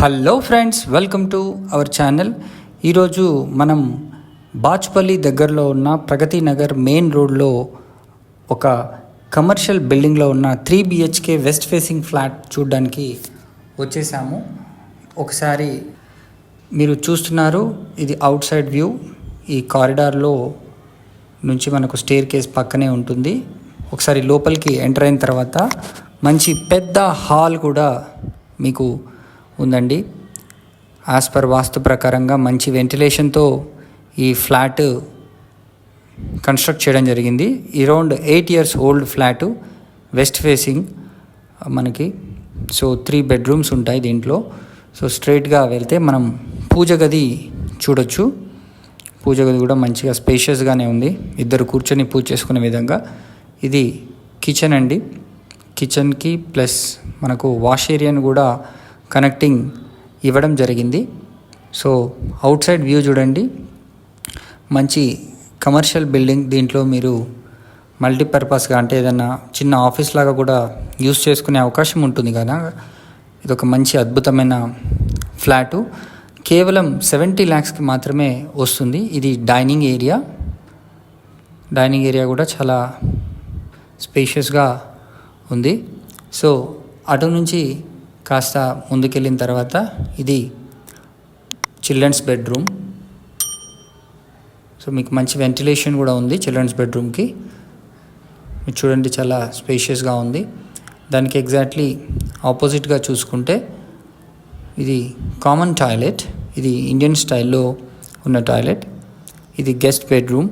Hello friends welcome to our channel ఈరోజు మనం బాచ్పల్లి దగ్గరలో ఉన్న ప్రగతి నగర్ మెయిన్ రోడ్లో ఒక కమర్షియల్ బిల్డింగ్లో ఉన్న three BHK west facing flat చూడడానికి వచ్చేసాము. ఒకసారి మీరు చూస్తున్నారు ఇది అవుట్ సైడ్ వ్యూ ఈ కారిడార్లో నుంచి మనకు స్టేర్ కేస్ పక్కనే ఉంటుంది. ఒకసారి లోపలికి ఎంటర్ అయిన తర్వాత మంచి పెద్ద హాల్ కూడా మీకు ఉందండి. యాజ్ పర్ వాస్తు ప్రకారంగా మంచి వెంటిలేషన్తో ఈ ఫ్లాట్ కన్స్ట్రక్ట్ చేయడం జరిగింది. Around eight years old flat west facing మనకి. సో త్రీ బెడ్రూమ్స్ ఉంటాయి దీంట్లో. సో స్ట్రైట్గా వెళ్తే మనం పూజ గది చూడొచ్చు. పూజ గది కూడా మంచిగా స్పేషియస్గానే ఉంది. ఇద్దరు కూర్చొని పూజ చేసుకునే విధంగా. ఇది కిచెన్ అండి. కిచెన్కి ప్లస్ మనకు వాష్ ఏరియాని కూడా కనెక్టింగ్ ఇవ్వడం జరిగింది. సో అవుట్ సైడ్ వ్యూ చూడండి. మంచి కమర్షియల్ బిల్డింగ్ దీంట్లో మీరు మల్టీపర్పస్గా అంటే ఏదైనా చిన్న ఆఫీస్ లాగా కూడా యూస్ చేసుకునే అవకాశం ఉంటుంది కదా. ఇది ఒక మంచి అద్భుతమైన ఫ్లాటు. కేవలం సెవెంటీ ల్యాక్స్కి మాత్రమే వస్తుంది. ఇది డైనింగ్ ఏరియా. డైనింగ్ ఏరియా కూడా చాలా స్పేషియస్గా ఉంది. సో అటు నుంచి కాస్త ముందుకెళ్ళిన తర్వాత ఇది చిల్డ్రన్స్ బెడ్రూమ్. సో మీకు మంచి వెంటిలేషన్ కూడా ఉంది చిల్డ్రన్స్ బెడ్రూమ్కి. మీరు చూడండి చాలా స్పేషియస్గా ఉంది. దానికి ఎగ్జాక్ట్లీ ఆపోజిట్గా చూసుకుంటే ఇది కామన్ టాయిలెట్. ఇది ఇండియన్ స్టైల్లో ఉన్న టాయిలెట్. ఇది గెస్ట్ బెడ్రూమ్.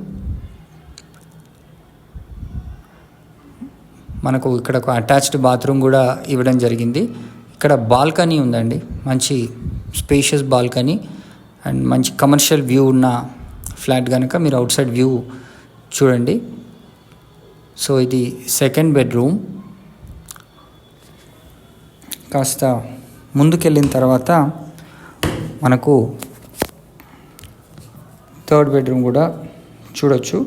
మనకు ఇక్కడ ఒక అటాచ్డ్ బాత్రూమ్ కూడా ఇవ్వడం జరిగింది. ఇక్కడ బాల్కనీ ఉందండి. మంచి స్పేషియస్ బాల్కనీ. అండ్ మంచి కమర్షియల్ వ్యూ ఉన్న ఫ్లాట్ కనుక మీరు అవుట్ సైడ్ వ్యూ చూడండి. సో ఇది సెకండ్ బెడ్రూమ్ కాస్త ముందుకెళ్ళిన తర్వాత మనకు థర్డ్ బెడ్రూమ్ కూడా చూడొచ్చు.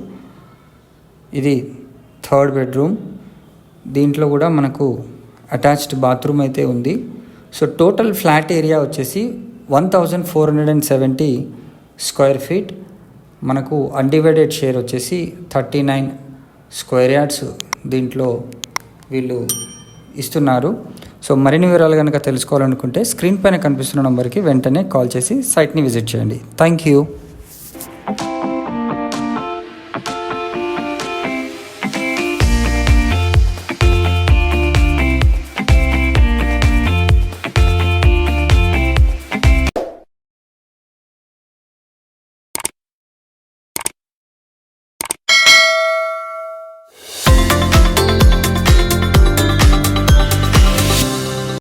ఇది థర్డ్ బెడ్రూమ్ దీంట్లో కూడా మనకు అటాచ్డ్ బాత్రూమ్ అయితే ఉంది. సో టోటల్ ఫ్లాట్ ఏరియా వచ్చేసి one thousand four hundred and seventy square feet. మనకు అన్డివైడెడ్ షేర్ వచ్చేసి థర్టీ నైన్ స్క్వేర్ యార్డ్స్ దీంట్లో వీళ్ళు ఇస్తున్నారు. సో మరిన్ని వివరాలు కనుక తెలుసుకోవాలనుకుంటే స్క్రీన్ పైన కనిపిస్తున్న నెంబర్కి వెంటనే కాల్ చేసి సైట్ని విజిట్ చేయండి. Thank you.